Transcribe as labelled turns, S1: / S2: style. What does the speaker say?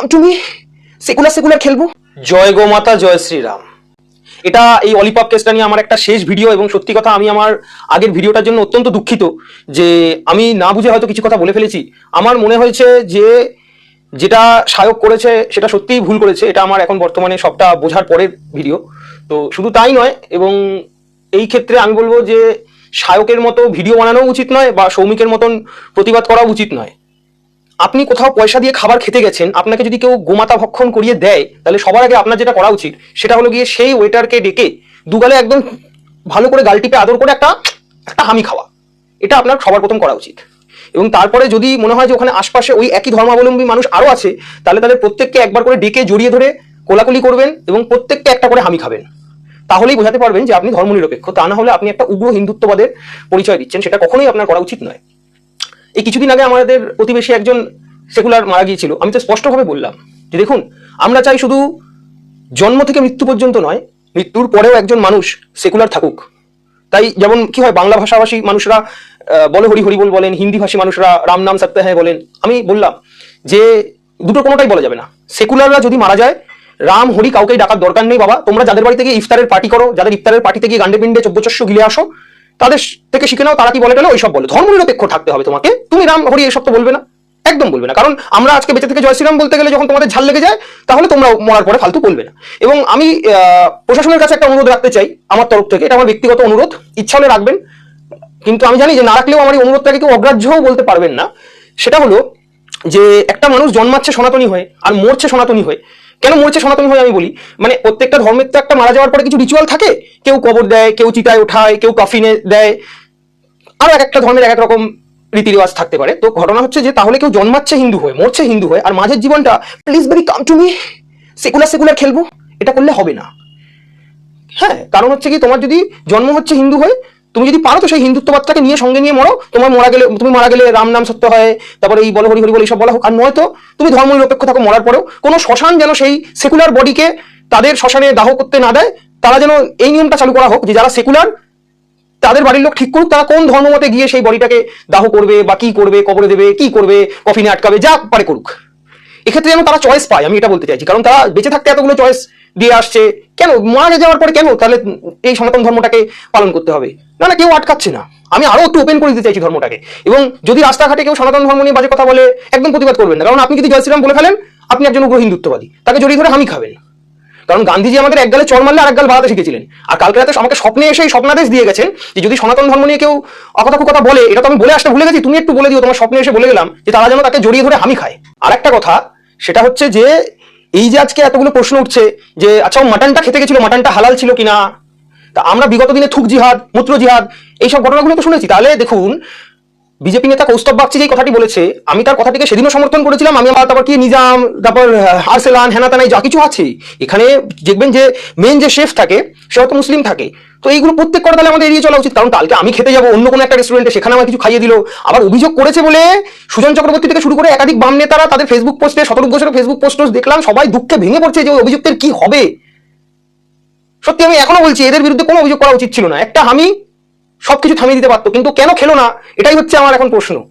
S1: Come to secular secular খেলব? জয় গো মাতা, জয় শ্রীরাম। এটা এই অলিপপ কেসটা নিয়ে আমার একটা শেষ ভিডিও এবং সত্যি কথা আমি আমার আগের ভিডিওটার জন্য অত্যন্ত দুঃখিত যে আমি না বুঝে হয়তো কিছু কথা বলে ফেলেছি। আমার মনে হয়েছে যে যেটা সায়ক করেছে সেটা সত্যিই ভুল করেছে, এটা আমার এখন বর্তমানে সবটা বোঝার পরের ভিডিও। তো শুধু তাই নয়, এবং এই ক্ষেত্রে আমি বলব যে সায়কের মতো ভিডিও বানানো উচিত নয় বা সৌমিকের মতন প্রতিবাদ করা উচিত নয়। আপনি কোথাও পয়সা দিয়ে খাবার খেতে গেছেন, আপনাকে যদি কেউ গোমাতা ভক্ষণ করিয়ে দেয়, তাহলে সবার আগে আপনার যেটা করা উচিত, সেটা হলো গিয়ে সেই ওয়েটারকে ডেকে দুগালে একদম ভালো করে গাল টিপে আদর করে একটা একটা হামি খাওয়া। এটা আপনার সবার প্রথম করা উচিত। এবং তারপরে যদি মনে হয় যে ওখানে আশপাশে ওই একই ধর্মাবলম্বী মানুষ আরও আছে, তাহলে তাদের প্রত্যেককে একবার করে ডেকে জড়িয়ে ধরে কোলাকুলি করবেন এবং প্রত্যেককে একটা করে হামি খাবেন। তাহলেই বোঝাতে পারবেন যে আপনি ধর্মনিরপেক্ষ, তা না হলে আপনি একটা উগ্র হিন্দুত্ববাদের পরিচয় দিচ্ছেন, সেটা কখনোই আপনার করা উচিত নয়। এই কিছুদিন আগে আমাদের প্রতিবেশী একজন সেকুলার মারা গিয়েছিল, আমি তো স্পষ্টভাবে বললাম যে দেখুন, আমরা চাই শুধু জন্ম থেকে মৃত্যু পর্যন্ত নয়, মৃত্যুর পরেও একজন মানুষ সেকুলার থাকুক। তাই যেমন কি হয়, বাংলা ভাষাভাষী মানুষরা বলে হরি হরি বল বলেন, হিন্দি ভাষী মানুষরা রাম নাম সত্য হ্যাঁ বলেন, আমি বললাম যে দুটো কোনোটাই বলা যাবে না। সেকুলাররা যদি মারা যায়, রাম হরি কাউকেই ডাকার দরকার নেই বাবা, তোমরা যাদের বাড়ি থেকে ইফতারের পার্টি করো, যাদের ইফতারের পার্টিতে গিয়ে গান্ডে পিণ্ডে চব্বচস্য গিলে আসো, তাদের থেকে শিখে নাও, তারা কি বলে গেলে, ওইসব বলে। ধর্মনিরপেক্ষ থাকতে হবে তোমাকে, তুমি রাম হরি এসব তো বলবে না। একদম বলবে না। কারণ আমরা আজকে বেঁচে থেকে জয় শ্রীরাম বলতে গেলে যখন তোমাদের ঝাল লেগে যায়, তাহলে তোমরা মরার পরে ফালতু বলবে না। এবং আমি প্রশাসনের কাছে একটা অনুরোধ রাখতে চাই আমার তরফ থেকে। এটা আমার ব্যক্তিগত অনুরোধ। ইচ্ছা হলে রাখবেন। কিন্তু আমি জানি যে না রাখলেও আমার এই অনুরোধটাকে কেউ অগ্রাহ্যও বলতে পারবেন না। সেটা হলো যে একটা মানুষ জন্মাচ্ছে সনাতনী হয়ে আর মরছে সনাতনী হয়ে। কেন মরছে সনাতনী হয়ে আমি বলি? মানে প্রত্যেকটা ধর্মের তো একটা মারা যাওয়ার পরে কিছু রিচুয়াল থাকে। কেউ কবর দেয়, কেউ চিতায় ওঠায়, কেউ কাফিনে দেয়। আরও এক একটা ধর্মের এক এক রকম রীতি রেওয়াজ থাকতে পারে। তো ঘটনা হচ্ছে যে, তাহলে কেউ জন্মাচ্ছে হিন্দু হয়ে, মরছে হিন্দু হয়ে, আর মাঝের জীবনটা please very come to me secular secular খেলব, এটা করলে হবে না। হ্যাঁ কারণ হচ্ছে কি, তোমার যদি জন্ম হচ্ছে হিন্দু হয়ে, তুমি যদি পারো তো সেই হিন্দুত্ববাদটাকে নিয়ে সঙ্গে নিয়ে মরো, তোমার মারা গেলে, তুমি মারা গেলে রাম নাম সত্য হয়, তারপরে এই বলো হরি হরি বলে এইসব বলা হোক, আর নয়তো তুমি ধর্ম নিরপেক্ষ থাকো মরার পরেও, কোনো শ্মশান যেন সেই সেকুলার বডিকে তাদের শ্মশানে দাহ করতে না দেয়, তারা যেন এই নিয়মটা চালু করা হোক যে যারা সেকুলার তাদের বাড়ির লোক ঠিক করুক, তারা কোন ধর্মমতে গিয়ে সেই বডিটাকে দাহ করবে বা কি করবে, কবরে দেবে, কি করবে, কফিনে আটকাবে, যা পারে করুক। এক্ষেত্রে যেন তারা চয়েস পায়, আমি এটা বলতে চাইছি। কারণ তারা বেঁচে থাকতে এতগুলো চয়েস দিয়ে আসছে। কেন? মারা যাওয়ার পরে কেন? তাহলে এই সনাতন ধর্মটাকে পালন করতে হবে। না না, কেউ আটকাচ্ছে না। আমি আরও একটু ওপেন করে দিতে চাইছি ধর্মটাকে। এবং যদি রাস্তাঘাটে কেউ সনাতন ধর্ম নিয়ে বাজে কথা বলে, একদম প্রতিবাদ করবেন না। কারণ আপনি যদি জয় শ্রীরাম বলে ফেলেন, আপনি একজন উগ্র হিন্দুত্ববাদী। তাকে জড়িয়ে ধরে আমি খাবেন। কারণ গান্ধীজি আমাদের এক গালে চর মারলে আর এক গাল বাড়াতে শিখেছিলেন। আর কালকে রাতে আমাকে স্বপ্নে এসে স্বপ্নাদেশ দিয়ে গেছেন যে যদি সনাতন ধর্ম নিয়ে কেউ অকথা কথা বলে, এটা তো আমি বলে আসতে ভুলে গেছি, তুমি একটু বলে দিও, তোমার স্বপ্নে এসে বলে গেলাম যে তারা যেন তাকে জড়িয়ে ধরে আমি খায়। আর একটা কথা, সেটা হচ্ছে যে এই যে আজকে এতগুলো প্রশ্ন উঠছে যে আচ্ছা মাটনটা খেতে গেছিল, মাটনটা হালাল ছিল কিনা? তা আমরা বিগত দিনে থুক জিহাদ, মূত্র জিহাদ, এইসব ঘটনাগুলো তো শুনেছি। তাহলে দেখুন বিজেপি নেতা কৌস্তব বাগচি যে কথাটি বলেছে আমি তার কথাটিকে সেদিনও সমর্থন করেছিলাম আমি আবার তারপর কি নিজাম তারপর আহ, আরসেলান হেনাতানাই যা কিছু আছে এখানে দেখবেন যে মেন যে শেফ থাকে সে হয়তো মুসলিম থাকে। তো এইগুলো প্রত্যেক করে তাহলে আমাদের এড়িয়ে চলা উচিত কারণ কালকে আমি খেতে যাব অন্য কোনো একটা রেস্টুরেন্টে সেখানে আমার কিছু খাইয়ে দিল। আবার অভিযোগ করেছে বলে সুজন চক্রবর্তী থেকে শুরু করে একাধিক বাম নেতারা তাদের ফেসবুক পোস্টে শতরূপ ঘোষের ফেসবুক পোস্ট দেখলাম সবাই দুঃখে ভেঙে পড়ছে যে ওই অভিযুক্তের কি হবে। সত্যি আমি এখনও বলছি এদের বিরুদ্ধে কোনো অভিযোগ করা উচিত ছিল না। একটা আমি সবকিছু থামিয়ে দিতে পারতো। কিন্তু কেন খেলো না? এটাই হচ্ছে আমার এখন প্রশ্ন।